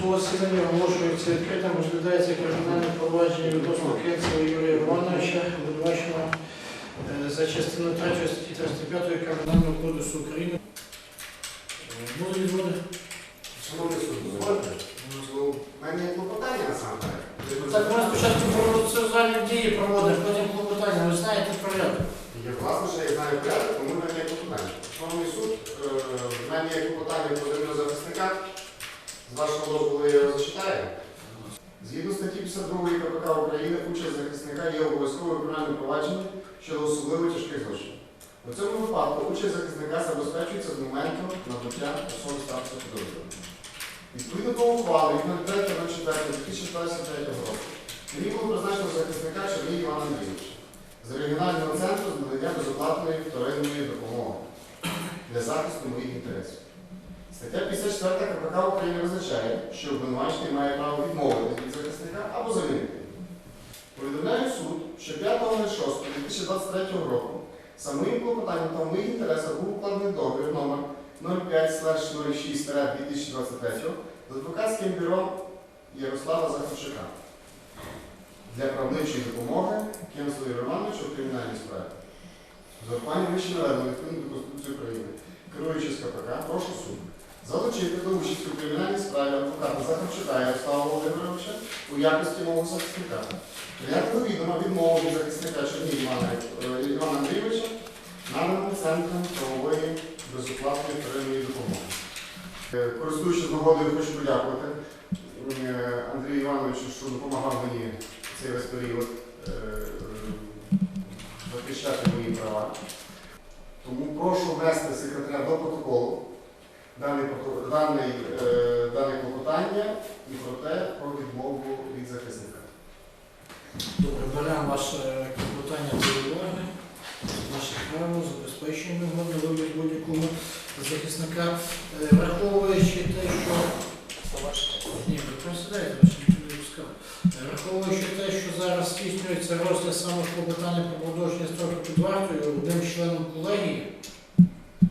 судового засідання оголошується відкритим, розглядається кримінальне провадження відносно Кенцева Юрія Івановича, обвинуваченого е, за частиною 3 статті 35 Кримінального кодексу України. Е, відводи? Шановний суд, дозвольте. Ну, в мене є клопотання насамперед. Так, ми спочатку процесуальні дії проводимо, потім клопотання. Ви знаєте порядок. Я власне, що я знаю порядок, тому в мене є клопотання. Шановний суд, е, в мене є клопотання про вашого дозволу я зачитаю. Згідно статті 52 КПК України, участь захисника є обов'язковою кримінальним провадженням щодо особливо тяжких злочинів. У цьому випадку участь захисника забезпечується з моменту набуття особи статусу підозрюваного. Відповідно до ухвали від 03.04.2023 року було призначено захисника Черній Івана Андрійовича з регіонального центру з надання безоплатної вторинної допомоги для захисту моїх інтересів. Стаття 54 КПК України визначає, що обвинувачений має право відмовитися від захисника або замінити. Повідомляю суд, що 5.06.2023 року самим клопотанням та в моїх інтересах був укладений договір номер 05-06-2023 з адвокатським бюро Ярослава Захарчука для правничої допомоги Кемслу Романовичу в кримінальній справі. З урахуванням вище наведено відповідно до Конституції України, керуючи з КПК, прошу суд залучити до участі у кримінальній справі адвоката Захарчука Ярослава Володимировича у якості мого захисника. До відома відмову від захисника Черні Івана, е, Андрійовича наданим центром правової безоплатної первинної допомоги. Е, Користуючись нагодою, хочу подякувати е, Андрію Івановичу, що допомагав мені цей весь період е, е, захищати мої права. Тому прошу внести секретаря до протоколу дане, прото- даний, е, дане клопотання і про те про відмову від захисника. Добре, беремо ваше клопотання до уваги. Наше право забезпечуємо його на будь-якому захисника, Е, враховуючи те, що ні, не пускали. Е, Враховуючи те, що зараз здійснюється розгляд саме клопотання про продовження строку під вартою одним членом колегії, е,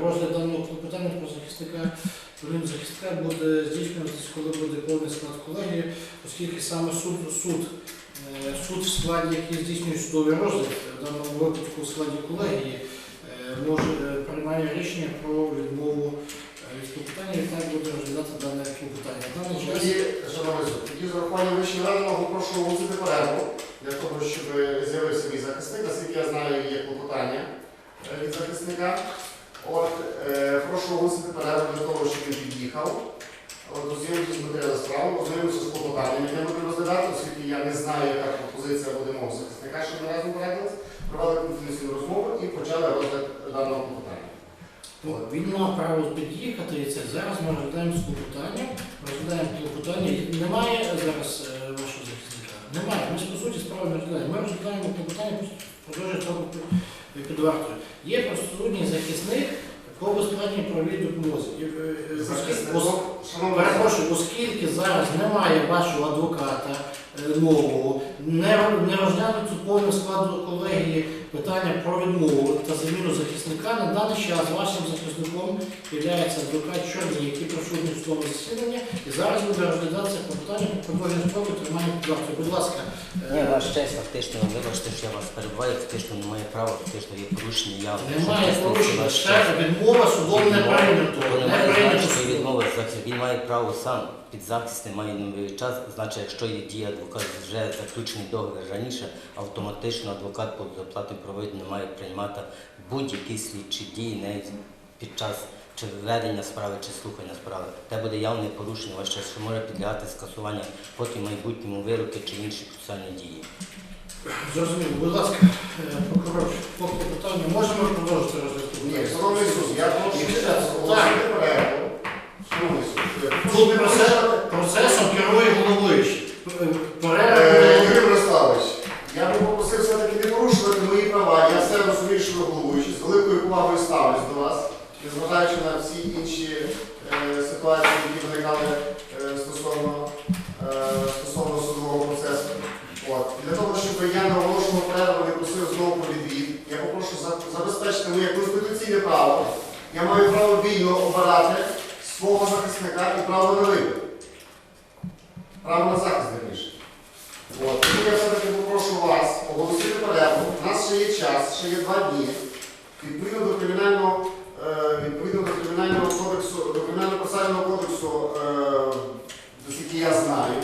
розгляд даного клопотання про захисника, про захисника буде здійснюватися, коли буде повний склад колегії, оскільки саме суд, суд, суд в складі, який здійснює судовий розгляд, в даному випадку у складі колегії, приймає рішення про відмову е, від клопотання і так буде розглядати дане клопотання. Тоді, шановний суд, тоді з урахуванням вище наведеного прошу оголосити перерву для того, щоб з'явився мій захисник, наскільки я знаю, є клопотання е, від захисника. От, е, прошу оголосити перерву для того, щоб він під'їхав. З матеріалом справи, ознайомитися з клопотанням, яке ми будемо розглядати, оскільки я не знаю, яка пропозиція буде мого захисника, щоб ми разом порадилися, провели конфіденційну розмову і почали розгляд даного клопотання. ну, він мав право під'їхати і це зараз ми розглядаємо з клопотанням, розглядаємо клопотання. Немає зараз е, вашого захисника? Немає. Ми ж по суті справи не розглядаємо. Ми розглядаємо клопотання продовжує строку під- під вартою. Є присутній захисник по безплатній правовій допомозі. І, е, е, ос- шановний Перепрошую, оскільки зараз немає вашого адвоката е, нового, не, не розглянуто повним складу колегії питання про відмову та заміну захисника, на даний час вашим захисником є адвокат Чорний, який присутній в судовому засіданні, і зараз буде розглядатися питання про продовження строку тримання під. Будь ласка, е, Ні, ваш честь, фактично, вибачте, що я вас перебуваю, фактично немає права, фактично є порушення явне. немає порушення, ще відмова судом не прийнято. Не немає прийнято значення відмови. Він має право сам під захист, немає новий час. Значить, якщо є дія адвокат вже заключений договір раніше, автоматично адвокат по заплатній проводі не має приймати будь-які слідчі дії не під час чи ведення справи, чи слухання справи. Те буде явне порушення, ваш честь, що може підлягати скасування потім майбутньому вироки чи інші процесуальні дії. Зрозуміло, будь ласка, е, прокурор, по клопотанню можемо продовжити розгляд? Ні, шановний суд, я прошу ще раз оголосити Тут процес, процесом керує головуючий. Е, Юрій Мирославович, я би попросив все-таки не порушувати мої права. Я все розумію, що ви головуючий. З великою повагою ставлюсь до вас, незважаючи на всі інші е, ситуації, які виникали е, стосовно, е, стосовно судового процесу. От. І Для того, щоб я на оголошену перерву не просив знову відвід, я попрошу забезпечити моє конституційне право. Я маю право вільно обирати свого захисника і право на вибір. Право на захист верніше. От, тому я все-таки попрошу вас оголосити перерву. У нас ще є час, ще є два дні. Відповідно до кримінального, е, відповідно до кримінального кодексу, до кримінального процесуального кодексу, е, наскільки я знаю,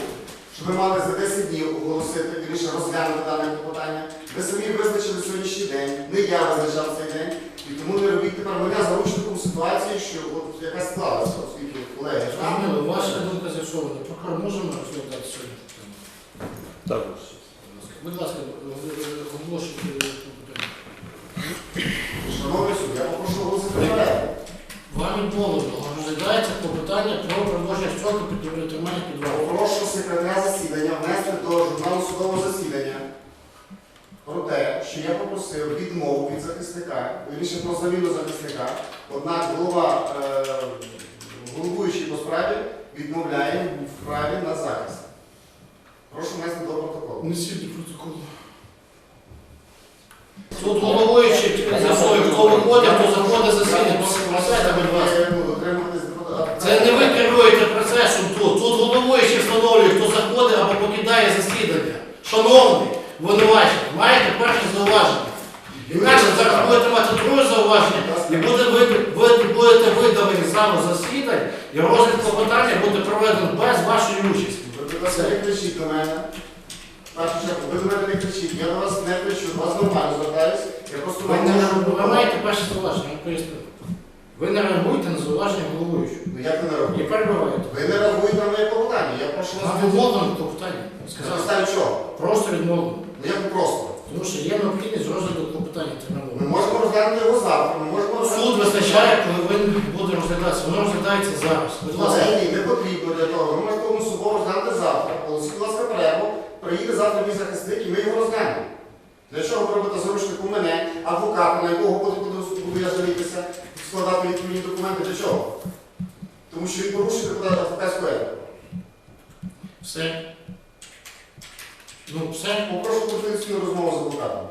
що ми мали за 10 днів оголосити, вірніше розглянути дане питання. Ви самі визначили сьогоднішній день, не я визначав цей день, і тому не робіть тепер мене заручником ситуації, що от якась склалася, оскільки колеги. Зрозуміло, ваша думка з'ясована. Прокурор, можемо розглядати сьогодні? Так. Будь ласка, оголошуйте питання. Шановний суд, я попрошу оголосити перерву. Вам відмовлено. Розглядається клопотання про продовження строку під тримання під вартою. Попрошу секретаря засідання внести до журналу судового засідання те, що я попросив відмову від захисника, вірніше про заміну захисника, однак голова е, головуючий по справі відмовляє в праві на захист. Прошу внести до протоколу. Несіть до протоколу. Тут головуючий з'ясує, хто виходить, хто заходить за депутата. Це не ви керуєте процесом тут. Тут головуючий встановлює, хто заходить або покидає засідання. Шановний, винувачений, маєте перше зауваження. Інакше зараз будете мати друге зауваження і буде ви будете видалені саме засідань, і розгляд клопотання буде проведено без вашої участі. Ви, будь не кричіть до мене. Ви до мене не кричіть, я до вас не кричу, до вас нормально звертаюсь. Я просто Ви, не, ви маєте перше зауваження, я поясню. Ви не реагуєте на зауваження головуючого. Ну як ви не І перебуваєте. Ви не реагуєте на моє клопотання. Я прошу вас Вам відмовлено клопотання. На Сказав, підставі чого? просто відмовлено. Ну як просто? Тому що є необхідність розгляду клопотання Ми можемо розглянути його завтра, ми можемо Суд визначає, коли він буде розглядатися. Воно розглядається зараз. Будь ласка. Ні, не потрібно для того. Ви можете особово розглянути завтра. Оголосіть, будь ласка, перерву. Приїде завтра мій захисник і ми його розглянемо. Для чого ви робите заручнику мене, адвоката, на якого буду, я жалітися, складати відповідні документи? Для чого? Тому що він порушує депутата етику. Все. Ну, все. Попрошу конфіденційну розмову з адвокатом.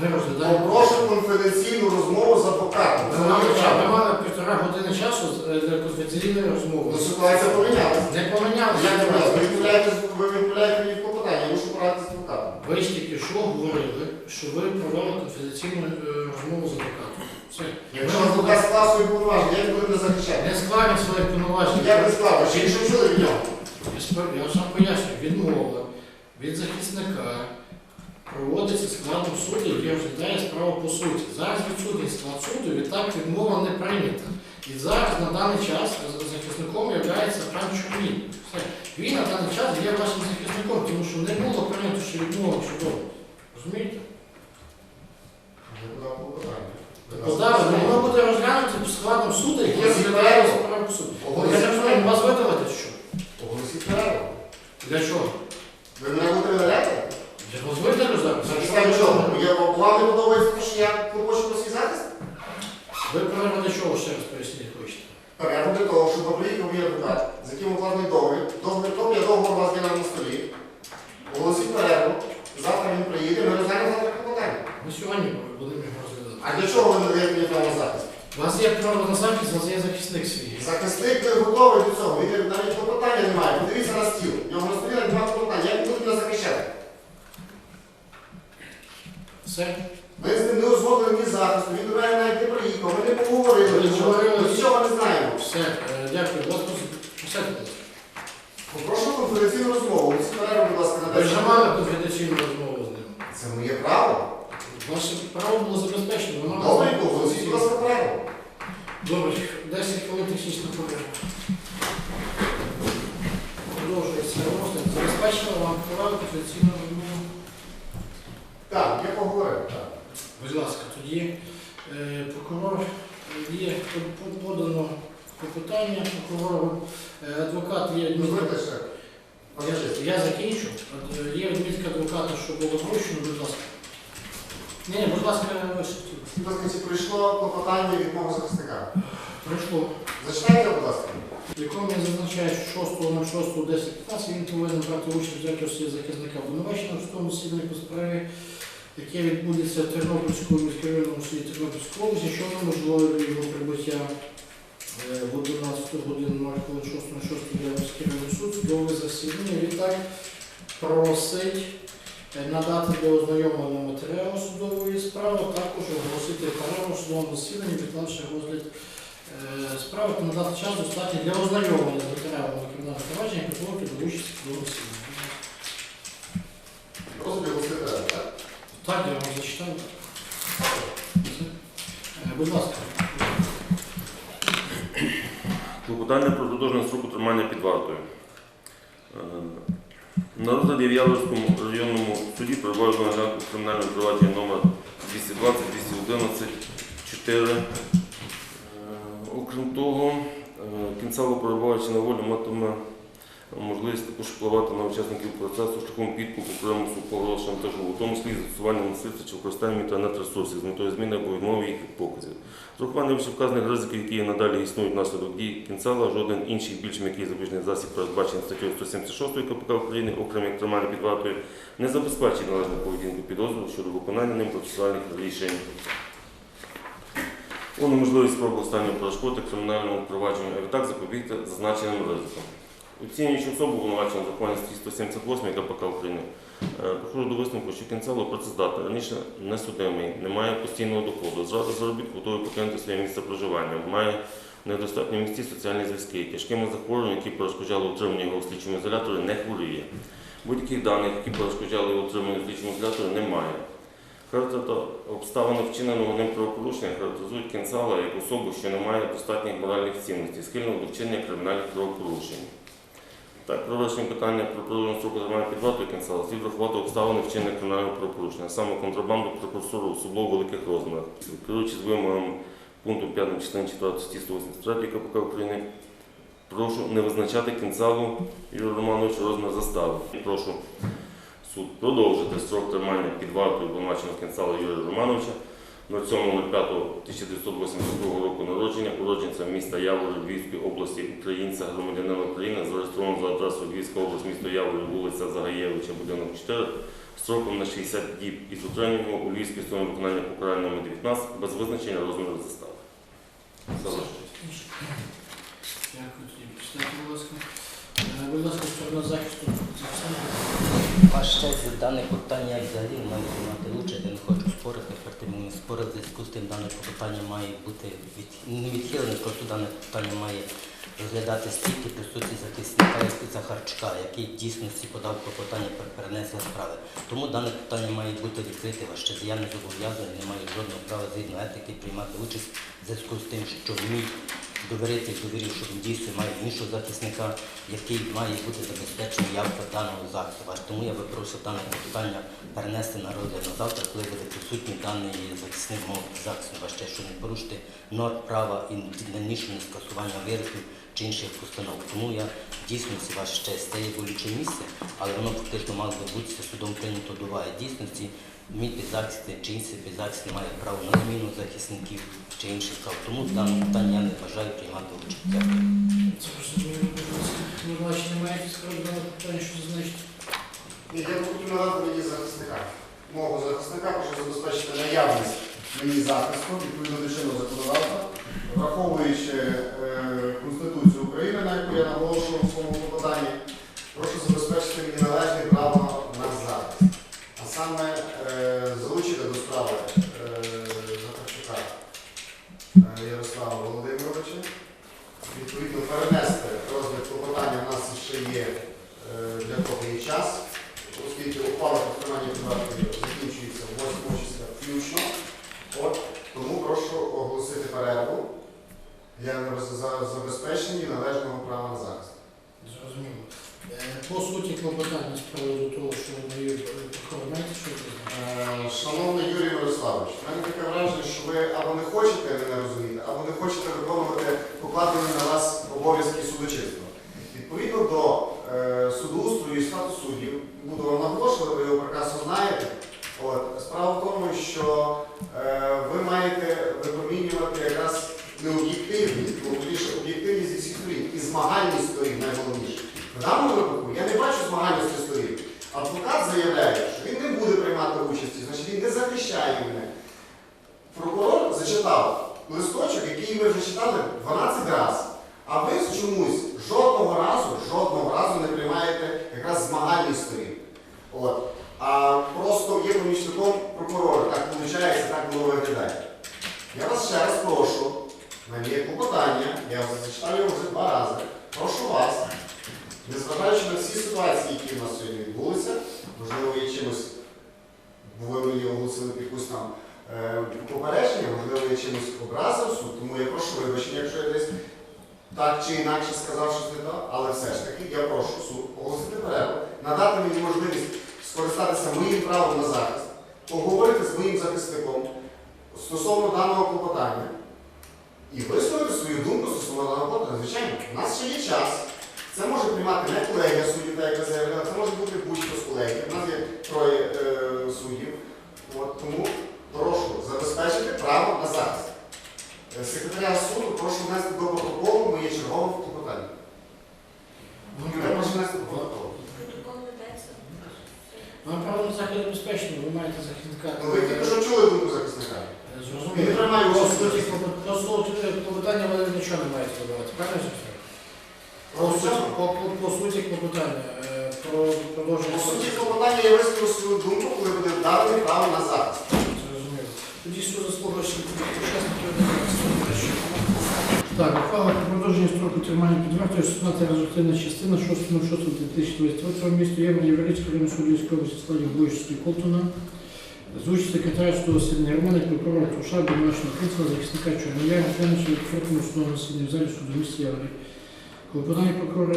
Ми розглядаємо. Попрошу конфіденційну розмову з адвокатом. Ви мали, півтора години часу е, для конфіденційної розмови. Ну, ситуація помінялася. Не помінялися. Я не знаю, ви відмовляєтесь, ви відмовляєте мені в я мушу порадитися з адвокатом. Ви ж тільки що говорили, що ви провели конфіденційну е, розмову з адвокатом. Все. Якщо адвокат склав свої повноваження, як ви будете захищати? Не складні своїх повноважень. Ви склали? Чи що чули від нього? Я спер- Я від захисника проводиться складом суду, який розглядає справу по суті. Зараз відсутній склад суду, відтак відмова не прийнята. І зараз на даний час захисником є пан. Все. Він на даний час є вашим захисником, тому що не було прийнято ще відмова чудово. Розумієте? Подав ну, воно буде розглянуто складом суду, який розглядає справу по суду. Я не розумію, вас видавати що? Оголосіть перерву. Для чого? Ви мене видаляти? Я. На підставі чого? Я, вам не подобається те, що я про свій захист? Ви перерву для чого ще раз поясніть хочете? Перерву для того, щоб приїхав мій адвокат, з яким укладений договір. Договір копія договору у вас є на столі. Оголосіть перерву. Завтра він приїде, ми розглянемо завтра клопотання. Ми сьогодні будемо його розглядати. А для чого ви не даєте мені право на захист? У вас є право на захист, у вас є захисник свій. Захисник не готовий до цього. Він навіть клопотання немає. Подивіться на стіл. В нього на столі навіть немає клопотання. Як він буде мене захищати? Все. Ми з ним не узгодили ні захисту, він до мене навіть не приїхав, ми не поговорили, Ви не нічого. говорили? Ми нічого не знаємо. Все. Е, Дякую. Вас посадку. Попрошу конфіденційну розмову. Ми перерву, будь ласка, на Ви 10 вже мали конфіденційну розмову з ним. Це моє право. Ваше право було забезпечено. Ви мали Добре, конфіденційну- оголосіть, будь ласка, перерву. Добре. 10 хвилин технічна перерва. Продовжується розгляд. Забезпечено вам право конфіденційну розмову. Так, я поговорив. Так. Будь ласка, тоді е, прокурор е, є по- по- подано клопотання прокурору, е, адвокат є відмітка. Дозвольте ще. Я, я закінчу. От, е, Є адвоката, що було вручено, будь ласка. Ні, ні, будь ласка, вишивки. Будь ласка, чи прийшло клопотання від мого захисника? Пройшло. Зачитайте, будь ласка. В якому я зазначаю, що 6.06.10.15 він повинен брати участь в якості захисника обвинуваченого в тому засіданні по справі, яке відбудеться в Тернопільському міськрайонному суді Тернопільської області, що неможливо його прибуття е, в 11 годину 0 хвилин 6 на 6 для міський районний суд до судове засідання. Відтак просить е, надати для ознайомлення матеріалу судової справи, також оголосити перерву в судовому засіданні, відклавши розгляд е, справи та надати час достатньо для ознайомлення з матеріалами кримінального провадження підготовки до участі в судовому засіданні. Розгляд оголосити так? Так, я вам зачитаю. Е, Будь ласка. Клопотання про продовження строку тримання під вартою. На розгляді в Яворському районному суді перебуває виноградку кримінального провадження номер 220 211 4 Е, Окрім того, е, кінцево перебуваючи на волі, матиме можливість також впливати на учасників процесу шляхом підкупу, примусу, погроз, шантажу, у тому числі застосування насильства чи використання інтернет-ресурсів з метою зміни або відмови їх від показів. З урахуванням вищевказаних ризиків, які надалі існують внаслідок дій кінцела, жоден інший більш м'який запобіжний засіб, передбачений статтею 176 КПК України, окрім як тримання під вартою, не забезпечить належну поведінку підозрюваного щодо виконання ним процесуальних рішень. Унеможливість спроби останнього перешкоди кримінальному провадженню, а відтак запобігти зазначеним ризиком. Оцінюючи особу обвинуваченого законі статті 178 КПК України, е, приходжу до висновку, що кінцело працездатний, раніше не судимий, не має постійного доходу, зрада заробітку готовий покинути своє місце проживання, має недостатньо місці соціальні зв'язки, тяжкими захворюваннями, які перешкоджали утриманню його в слідчому ізоляторі, не хворіє. Будь-яких даних, які перешкоджали його утриманню в слідчому ізоляторі, немає. Характер та обставини вчиненого ним правопорушення характеризують кінцала як особу, що не має достатніх моральних цінностей, схильного до вчинення кримінальних правопорушень. Так, про питання про продовження строку тримання під вартою кінцела слід врахувати обставини вчинення кримінального правопорушення, саме контрабанду прекурсору в особливо великих розмірах, керуючись вимогами пункту 5 частини 4 статті 183 КПК України, прошу не визначати кінцалу Юрію Романовичу розмір застави. Прошу суд продовжити строк тримання під вартою обвинуваченого кінцала Юрія Романовича 07.05.1982 року народження, уродженця міста Яворів Львівської області, українця, громадянина України, зареєстрованого за адресою Львівська область, місто Яворів, вулиця Загаєвича, будинок 4, строком на 60 діб із утриманням у Львівській стороні виконання покарання номер 19 без визначення розміру застави. Дякую, тоді прочитайте, будь ласка. Е, Будь ласка, сторона захисту. захисника. Ваш честь, дане питання взагалі має приймати участь, я не хочу проти мене спорити в зв'язку з тим, дане питання має бути від... не відхилене, просто дане питання має розглядати стільки присутність захисника як Захарчука, який дійсно дійсності подав клопотання про справи. Тому дане питання має бути відкрите, ваш. Я не зобов'язаний, не маю жодного права згідно етики приймати участь в зв'язку з тим, що мій довіритель довірив, що він дійсно має іншого захисника, який має бути забезпечений явка даного захисту. Тому я би просив дане питання перенести на розгляд на завтра, коли буде присутній даний захисник мов захисту. Ваш честь, щоб не порушити норм права і дальніше не скасування вироків чи інших постанов. Тому я в дійсності ваш честь, це є болюче місце, але воно фактично мало би бути судом прийнято до. Дійсності мій підзахисний чи інший підзахисний має право на зміну захисників чи інших прав. Тому в даному питанні я не бажаю приймати участь. Дякую. Я хотів надати мені захисника. Мого захисника прошу забезпечити наявність мені захисту відповідно до чинного законодавства, враховуючи трудоустрою і статус суддів. Буду вам наголошувати, ви його прекрасно знаєте. От. Справа в тому, що е, ви маєте випромінювати якраз необ'єктивність, бо більше об'єктивність зі всіх сторін і змагальність сторін найголовніше. В даному випадку я не бачу змагальності сторін. Адвокат заявляє, що він не буде приймати участі, значить він не захищає мене. Прокурор зачитав листочок, який ми вже читали 12 разів. А ви чомусь жодного разу, жодного разу не приймаєте якраз змагальні сторін. От. А просто є помічником прокурора, так виходить, так воно виглядає. Я вас ще раз прошу, на є клопотання, я вас зачитав його вже два рази. Прошу вас, незважаючи на всі ситуації, які у нас сьогодні відбулися, можливо, є чимось, ви мені оголосили якусь там е, попередження, можливо, я чимось образив суд, тому я прошу вибачення, якщо я десь так чи інакше сказав щось не так, але все ж таки я прошу суд оголосити перерву, надати мені можливість скористатися моїм правом на захист, поговорити з моїм захисником стосовно даного клопотання і висловити свою думку стосовно даного клопотання. Звичайно, у нас ще є час. Це може приймати не колегія суддів, так як ви заявляли, це може бути будь-хто з колегії. У нас є троє е, суддів. От, тому прошу забезпечити право на захист. Е, Секретаря суду прошу внести до протоколу внести до протоколу. Протокол ведеться. Право на захист ви маєте захисника. Ну, ви тільки що чули думку захисника. Він Зрозуміло. приймає По участь. суті, клопот- по суті, клопотання ви нічого не маєте добавити. Правильно? Сергій? По суті, по, по, по суті клопотання е, про продовження. По суті, клопотання я висловив свою думку, коли буде дати право на захист. Зрозуміло. Тоді суд заслухає ще учасників Так, ухвала про продовження строку тримання під вартою 16 результативна частина 6.06.2023 місто Євро Європейського району Судівської області складів Бойчицької Колтуна. Звучить секретаря судового засідання Романа, прокурора Туша, обвинуваченого принципа, захисника Чорноя, Антоновича, відкритому судовому в залі суду місті Євро. Клопотання прокурора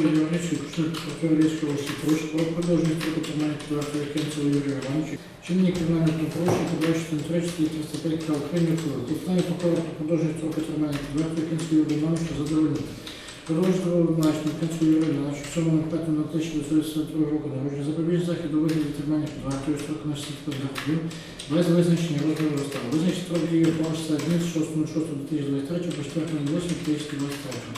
Львівської області Польщі про продовження строку під вартою Кенцева Юрія Івановича Чинні кримінального правопорушення на 3 305 прав України впливу. Клопотання прокурора про продовження строку під вартою Кенцева Юрія Івановича задовольнити. Продовжити Юрія Івановича 7 5 на 1972 року народження запобіжний захід у вигляді тримання під вартою строку на 65 годин без визначення розміру розстави. Визначити строк дії обвинувачення з 6.06.2023 по 4.08.2023.